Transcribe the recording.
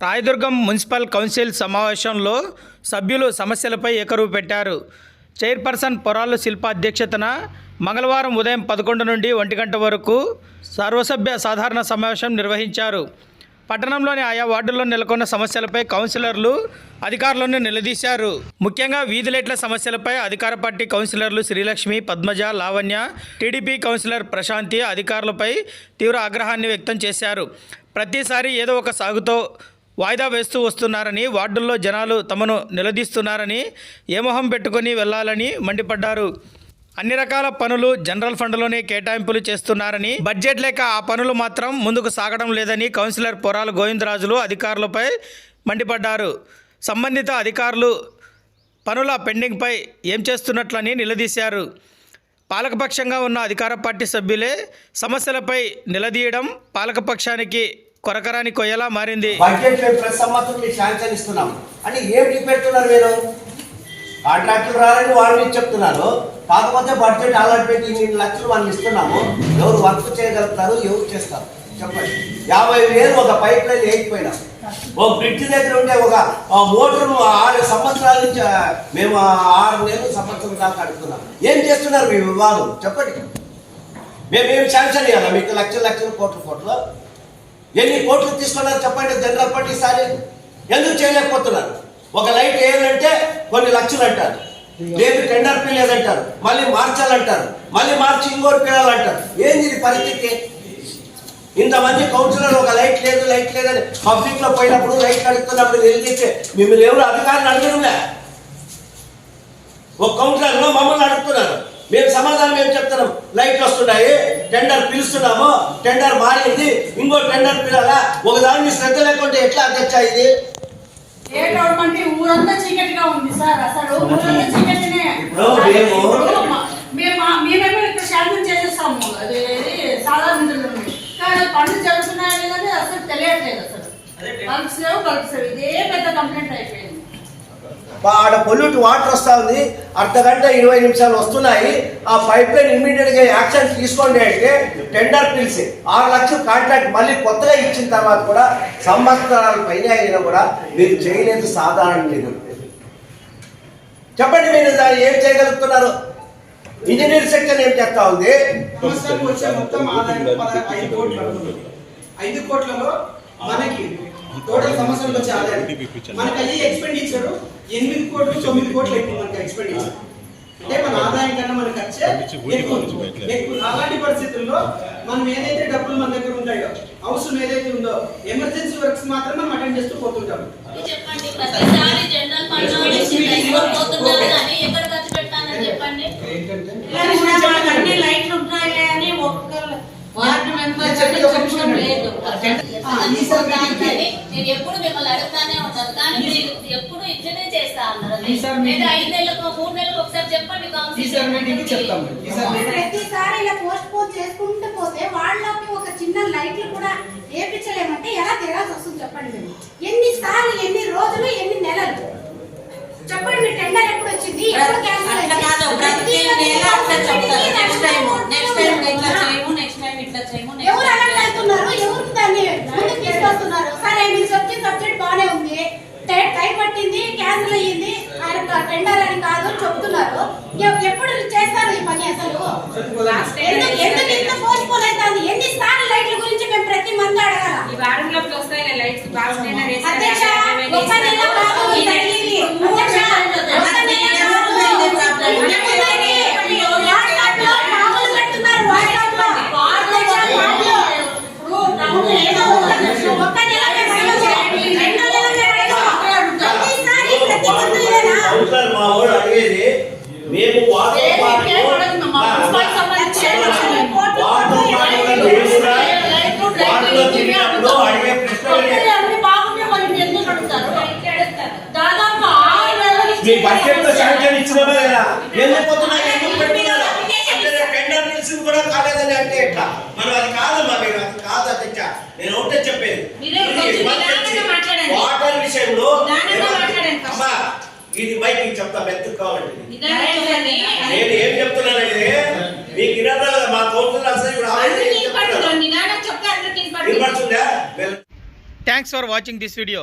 Rayadurgam municipal council సమావేశంలో సభ్యులు సమస్యలపై ఏకరువు పెట్టారు. చైర్పర్సన్ పొరాలు శిల్ప అధ్యక్షతన మంగళవారం ఉదయం పదకొండు నుండి ఒంటి గంట వరకు సర్వసభ్య సాధారణ సమావేశం నిర్వహించారు. పట్టణంలోని ఆయా వార్డుల్లో నెలకొన్న సమస్యలపై కౌన్సిలర్లు అధికారులను నిలదీశారు. ముఖ్యంగా వీధి లైట్ల సమస్యలపై అధికార పార్టీ కౌన్సిలర్లు శ్రీలక్ష్మి పద్మజ లావణ్య టీడీపీ కౌన్సిలర్ ప్రశాంతి అధికారులపై తీవ్ర ఆగ్రహాన్ని వ్యక్తం చేశారు. ప్రతిసారి ఏదో ఒక సాగుతో వాయిదా వేస్తూ వస్తున్నారని వార్డుల్లో జనాలు తమను నిలదీస్తున్నారని ఏ మొహం పెట్టుకొని వెళ్ళాలని మండిపడ్డారు. అన్ని రకాల పనులు జనరల్ ఫండ్లోనే కేటాయింపులు చేస్తున్నారని బడ్జెట్ లేక ఆ పనులు మాత్రం ముందుకు సాగడం లేదని కౌన్సిలర్ పొరాల గోవిందరాజులు అధికారులపై మండిపడ్డారు. సంబంధిత అధికారులు పనుల పెండింగ్పై ఏం చేస్తున్నట్లని నిలదీశారు. పాలకపక్షంగా ఉన్న అధికార పార్టీ సభ్యులే సమస్యలపై నిలదీయడం పాలకపక్షానికి కొరకరాని కొయ్యలా మారింది. బడ్జెట్ ప్రతి సంవత్సరం మీరు శాంక్షన్ ఇస్తున్నాం. అంటే ఏమిటి పెడుతున్నారు మీరు? కాంట్రాక్టులు రాలని వాళ్ళు చెప్తున్నారు. కాకపోతే బడ్జెట్ అలాంటి పెట్టి ఇన్ని లక్షలు వాళ్ళు ఇస్తున్నాము. ఎవరు వర్క్ చేయగలుగుతారు ఎవరు చేస్తారు? చెప్పండి. యాభై వేలు ఒక పైప్ లైన్ వేయకపోయినాం ఓ బ్రిడ్జ్ దగ్గర ఉంటే ఒక మోటార్ ఆరు సంవత్సరాల నుంచి మేము ఆరు నెలలు సంవత్సరం దాకా అడుగుతున్నాం. ఏం చేస్తున్నారు మీ వాళ్ళు చెప్పండి. మేము ఏం శాంక్షన్ ఇవ్వాలా మీకు లక్షల లక్షలు కోట్ల కోట్లు? ఎన్ని కోట్లు తీసుకున్నారు చెప్పండి జనరల్ పార్టీ సారి ఎందుకు చేయలేకపోతున్నారు? ఒక లైట్ ఏదంటే కొన్ని లక్షలు అంటారు. లేదు టెండర్ పిల్లేదంటారు మళ్ళీ మార్చాలంటారు. మళ్ళీ మార్చి ఇంకోటి పిల్లాలంటారు ఏంది ఇది పరిస్థితి? ఇంతమంది కౌన్సిలర్ ఒక లైట్ లేదు లైట్ లేదని పబ్లిక్లో పోయినప్పుడు లైట్ అడుగుతున్నప్పుడు నిలదీస్తే మిమ్మల్ని ఎవరు అధికారులు అడగరులే? ఒక కౌన్సిలర్లో మమ్మల్ని అడుగుతున్నారు. మేము సమాధానం ఏం చెప్తున్నాం? లైట్లు వస్తున్నాయి టెండర్ పిలుస్తున్నాము టెండర్ మారింది ఇంకో టెండర్ పిల్లలా ఒక దాని శ్రద్ధ లేకుంటే ఎట్లా అధ్యక్ష ఇది? ఊరంతా చీకటిగా ఉంది సార్. అసలు ఊరంతా చీకటినే. మేమేమో ఇక్కడ శాంతం చేసేస్తాము. అది సాధారణ కానీ పనులు జరుగుతున్నాయా లేదని అసలు తెలియట్లేదు అసలు. బల్బ్స్ లేవు ఇదే పెద్ద కంప్లైంట్ అయిపోయింది. ఆడ పొల్యూట్ వాటర్ వస్తా ఉంది. అర్ధ గంట ఇరవై నిమిషాలు వస్తున్నాయి. ఆ పైప్ లైన్ ఇమీడియట్గా యాక్షన్ తీసుకోండి అంటే టెండర్ పిలిచి ఆరు లక్షలు కాంట్రాక్ట్ మళ్ళీ కొత్తగా ఇచ్చిన తర్వాత కూడా సంవత్సరాల పైన అయినా కూడా మీరు చేయలేదు సాధారణ లేదు. చెప్పండి మీరు దాన్ని ఏం చేయగలుగుతున్నారు? ఇంజనీర్ సెక్షన్ ఏం చేస్తా ఉంది? మొత్తం ఐదు ఐదు కోట్లలో మనకి టోటల్ సంవత్సరానికి వచ్చే ఆదాయం. మనకి అయ్యే ఎక్స్పెండిచర్ ఎనిమిది కోట్లు తొమ్మిది కోట్లు ఎక్కువ మనకి ఎక్స్పెండిచర్ అంటే మన ఆదాయం కన్నా మన ఖర్చే ఎక్కువ. ఎక్కువ. అలాంటి పరిస్థితుల్లో మనం ఏదైతే డబ్బులు మన దగ్గర ఉంటాయో అవసరం ఏదైతే ఉందో ఎమర్జెన్సీ వర్క్స్ మాత్రం మనం అటెండ్ చేస్తూ పోతుంటాం చెప్పండి ప్రతిసారి జనరల్ ఫండ్ ఏంటంటే? మనకు లైట్లు ఉంటాయిలే అని ఒక్క వార్డు మెంబర్ చెప్పడం. లేదు. అందుకోసం కానీ నేను ఎప్పుడు మిమ్మల్ని అడుగుతానే ఉంటాను కానీ మీరు ఎప్పుడు ఇట్లనే చేస్తా లేదా ఐదు నెలలకు మూడు నెలలకు ఒకసారి చెప్పండి చెప్తాం ప్రతిసారి ఇలా పోస్ట్ పోన్ చేసుకుంటూ పోతే వాళ్ళకి ఒక చిన్న లైట్లు కూడా వేపించలేమంటే ఎలా తిరగాల్సి వస్తుంది చెప్పండి మేము ఎన్ని సార్లు ఎన్ని రోజులు ఎన్ని నెలలు చెప్పండి మీ టెండర్ ఎప్పుడు వచ్చింది ఎప్పుడు cancel అట్లా అయింది? కాదు ప్రతి నెల అట్లా చెప్తారు నెక్స్ట్ టైం నెక్స్ట్ టైం ఇట్లా ఎవరు చేయము నెక్స్ట్ టైం ఇట్లా చేయము next time అలర్ట్ అవుతున్నారు ఎవరు దాన్ని ముందుకు తీసుకొస్తున్నారు సరే మీరు చెప్పిన సబ్జెక్ట్ బాగానే ఉంది టై- టైం పట్టింది క్యాన్సిల్ అయ్యింది. ఆయన టెండర్ అని కాదు చెప్తున్నారు. ఎప్- ఎప్పుడు చేస్తారు ఈ పని అసలు? ఎందుకు ఇంత పోస్ట్ అవుతుంది ఎన్ని సార్లు లైట్ల గురించి మేము ప్రతి మంత్ అడగాల ఈ వారంలోకి వస్తాయి లైట్స్ బాగా అధ్యక్ష ఒక నెల కాదు ఈ తల్లిది. అధ్యక్ష ఒక నెల కాదు. ఇంతకుముందే వాట్సాప్లో మామూలు పెడుతున్నారు వాట్సాప్లో. అధ్యక్ష మామూలు. ఇప్పుడు టౌన్ ఏదో ఒక- ఒక నెల మేము అడగము. రెండు నెలలు మేము అడగము. ప్రతిసారి ప్రతి మంత్ ఇదేనా? కౌన్సిలర్ మా వాడు అడిగేది మేము వాటర్ ఏ- పార్క్ ఏ పడదు మా మున్సిపల్ సంబంధించి ఏ పడదు. వాటర్ పార్కులను వేసినా వాటిలో తిరిగినప్పుడు అడిగే ప్రశ్నలు కొత్తవి అన్ని బాగుంటే మరి మీరు ఎందుకు అడుగుతారు దాదాపు ఆరు నెలల నుంచి మీ బడ్జెట్లో శాంక్షన్ కదా ఎందుకు రేపు టెండర్ పిలిచింది కూడా కాలేదని అంటే ఎట్లా? మనం అది కాదమ్మా మీరు అది కాదు అధ్యక్ష. నేను ఒకటే చెప్పేది. వాటర్ విషయంలో. అమ్మా ఇది బయట చెప్తా మెత్తు కావాలండి నేను. ఏం చెప్తున్నానంటే మీకు ఇరవై మా కౌన్సిలర్ అసలు ఇప్పుడు already thanks for watching this video